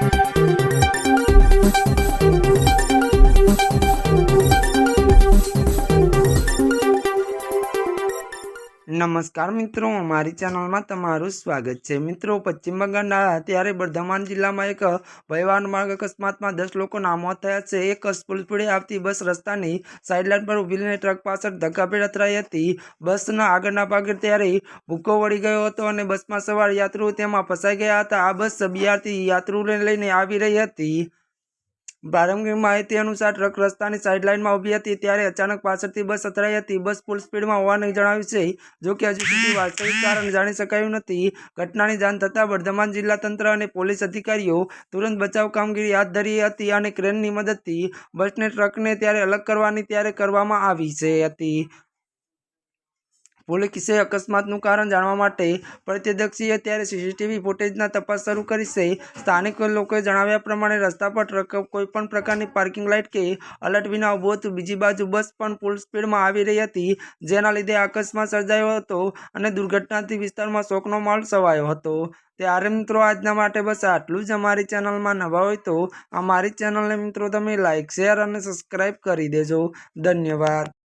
Thank you. નમસ્કાર મિત્રો મારી ચેનલમાં તમારું સ્વાગત છે. મિત્રો, પશ્ચિમ બંગાળના અત્યારે બર્ધમાન જિલ્લામાં એક ભયવાન માર્ગ અકસ્માતમાં દસ લોકોના મોત થયા છે. એક સ્કૂલપુડે આવતી બસ રસ્તાની સાઇડલાઇન પર ઊભીને ટ્રક પાછળ ધક્કાભેડ અથડાઈ હતી. બસના આગળના ભાગે ત્યારે ભૂકો વળી ગયો હતો અને બસમાં સવાર યાત્રીઓ તેમાં ફસાઈ ગયા હતા. આ બસ બિહારથી યાત્રીઓને લઈને આવી રહી હતી. પ્રારંભિક માહિતી અનુસાર ટ્રક રસ્તાની સાઇડલાઇનમાં ઊભી હતી ત્યારે અચાનક પાછળથી બસ અથડાઈ હતી. બસ ફૂલ સ્પીડમાં હોવાનું જણાવ્યું છે. જો કે હજુ સુધી વાસ્તવિક કારણ જાણી શકાયું નથી. ઘટનાની જાણ થતાં વર્ધમાન જિલ્લા તંત્ર અને પોલીસ અધિકારીઓ તુરંત બચાવ કામગીરી હાથ ધરી હતી અને ક્રેનની મદદથી બસને ટ્રકને ત્યારે અલગ કરવાની ત્યારે કરવામાં આવી છે હતી. પોલીસે અકસ્માતનું કારણ જાણવા માટે પ્રત્યક્ષીએ ત્યારે સીસીટીવી ફૂટેજના તપાસ શરૂ કરી છે. સ્થાનિક લોકોએ જણાવ્યા પ્રમાણે, રસ્તા પર ટ્રક કોઈપણ પ્રકારની પાર્કિંગ લાઇટ કે અલર્ટ વિના ઊભો હતું. બીજી બાજુ બસ પણ ફૂલ સ્પીડમાં આવી રહી હતી, જેના લીધે અકસ્માત સર્જાયો હતો અને દુર્ઘટનાથી વિસ્તારમાં શોકનો માહોલ છવાયો હતો. ત્યારે મિત્રો, આજના માટે બસ આટલું જ. અમારી ચેનલમાં નવા હોય તો અમારી ચેનલને મિત્રો, તમે લાઇક શેર અને સબસ્ક્રાઈબ કરી દેજો. ધન્યવાદ.